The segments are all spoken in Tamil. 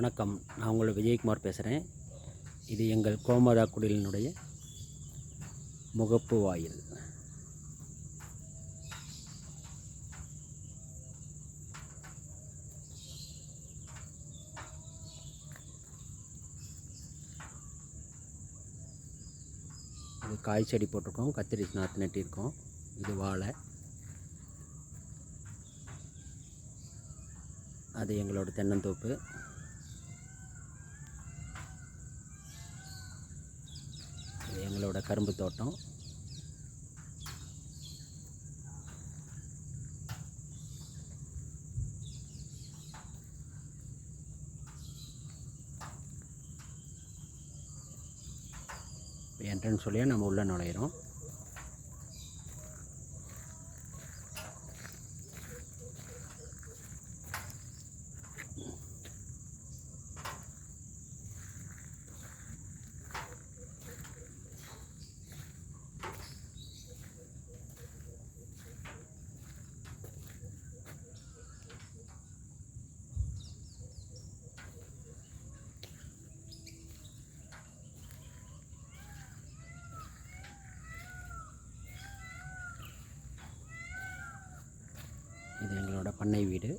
வணக்கம். நான் உங்களை விஜயகுமார் பேசுகிறேன் இது எங்கள் கோமதா குடிலினுடைய முகப்பு வாயில். இது காய் செடி போட்டிருக்கோம். கத்திரி நாற்று நட்டியிருக்கோம் இது வாழை. அது எங்களோட தென்னந்தோப்பு. எங்களோட கரும்பு தோட்டம். என்ட்ரன்ஸ் வழியாக நம்ம உள்ளே நுழையிறோம். இது எங்களோட பண்ணை வீடு.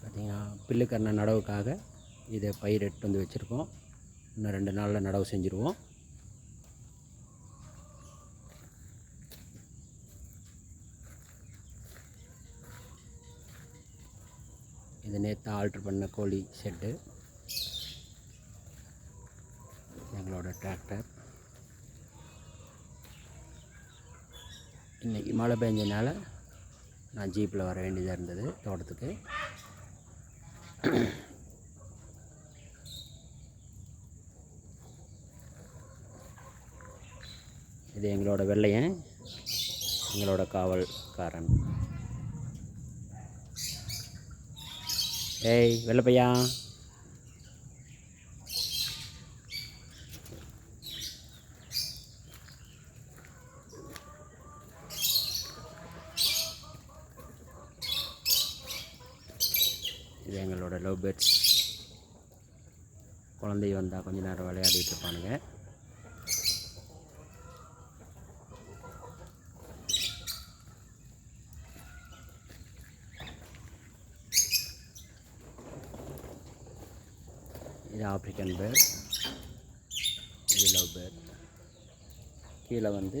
பார்த்திங்கன்னா பில்லுக்கரண நடவுக்காக இதை பயிர் எடுத்து வந்து வச்சுருக்கோம். இன்னும் ரெண்டு நாளில் நடவு செஞ்சுருவோம். இது நேற்று ஆல்ட்ரு பண்ண கோழி ஷெட்டு எங்களோட டிராக்டர் இன்றைக்கி மழை பெஞ்சனால நான் ஜீப்பில் வர வேண்டியதாக இருந்தது தோட்டத்துக்கு. இது எங்களோட வெள்ளையன் எங்களோட காவல்காரன். ஏய் வெள்ளப்பையா? இது எங்களோட லவ் பேர்ட்ஸ் குழந்தை வந்தால் கொஞ்ச நேரம் விளையாடிட்டு இருப்பானுங்க. இது ஆப்ரிக்கன் பேர்ட் இது லவ் பேர்ட் கீழே வந்து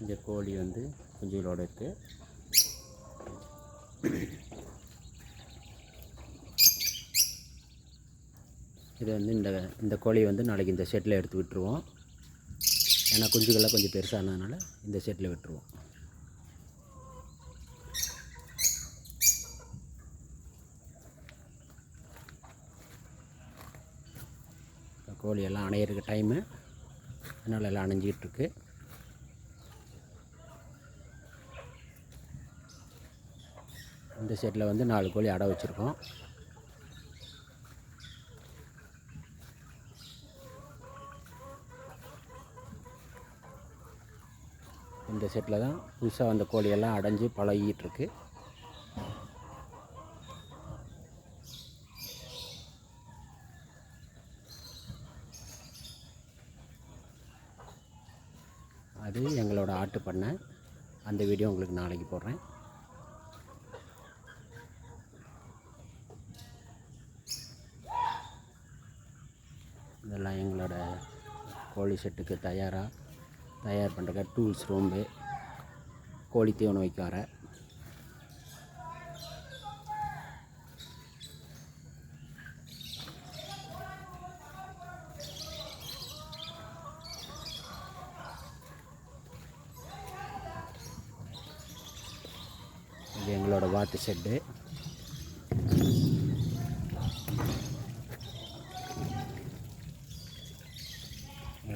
இந்த கோழி வந்து குஞ்சுகளோடு இருக்குது இது வந்து இந்த இந்த கோழியை வந்து நாளைக்கு இந்த ஷெட்டில் எடுத்து விட்டுருவோம். ஏன்னா குஞ்சுகள்லாம் கொஞ்சம் பெருசானதுனால இந்த ஷெட்டில் விட்டுருவோம். கோழியெல்லாம் கோழி எல்லாம் அணையிறதுக்கு டைமு அதனால் எல்லாம் அணைஞ்சிக்கிட்டுருக்கு இந்த ஷெட்டில் வந்து நாலு கோழி அடை வச்சுருக்கோம். இந்த செட்டில் தான் புதுசாக வந்த கோழியெல்லாம் அடைஞ்சு பழகிட்டுருக்கு. அது எங்களோட ஆட்டு பண்ணை. அந்த வீடியோ உங்களுக்கு நாளைக்கு போடுறேன். இதெல்லாம் எங்களோட கோழி செட்டுக்கு தயாராக தயார் பண்ணுற டூல்ஸ் ரூம்பு கோழி தீவனம் வைக்க வர. இது எங்களோட வாத்து ஷெட்டு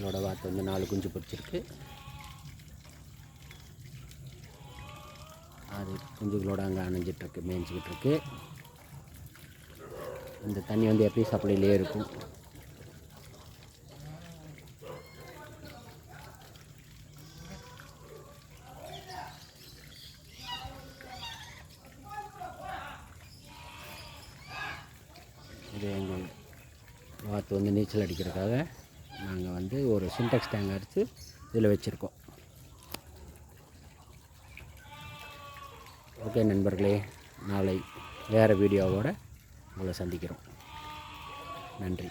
இதோட வாத்து வந்து நாலு குஞ்சு பிடிச்சிருக்கு. அது குஞ்சுகளோட அங்கே அணைஞ்சிட்ருக்கு மேய்ஞ்சிக்கிட்டு இருக்கு இந்த தண்ணி வந்து எப்பயும் சப்ளையிலே இருக்கும். இது எங்கள் வாத்து வந்து நீச்சல் அடிக்கிறதுக்காக. நாங்கள் வந்து ஒரு சின்டெக்ஸ் டேங்க் அடித்து இதில் வச்சுருக்கோம். ஓகே நண்பர்களே நாளை வேறு வீடியோவோட உங்களை சந்திக்கிறோம். நன்றி.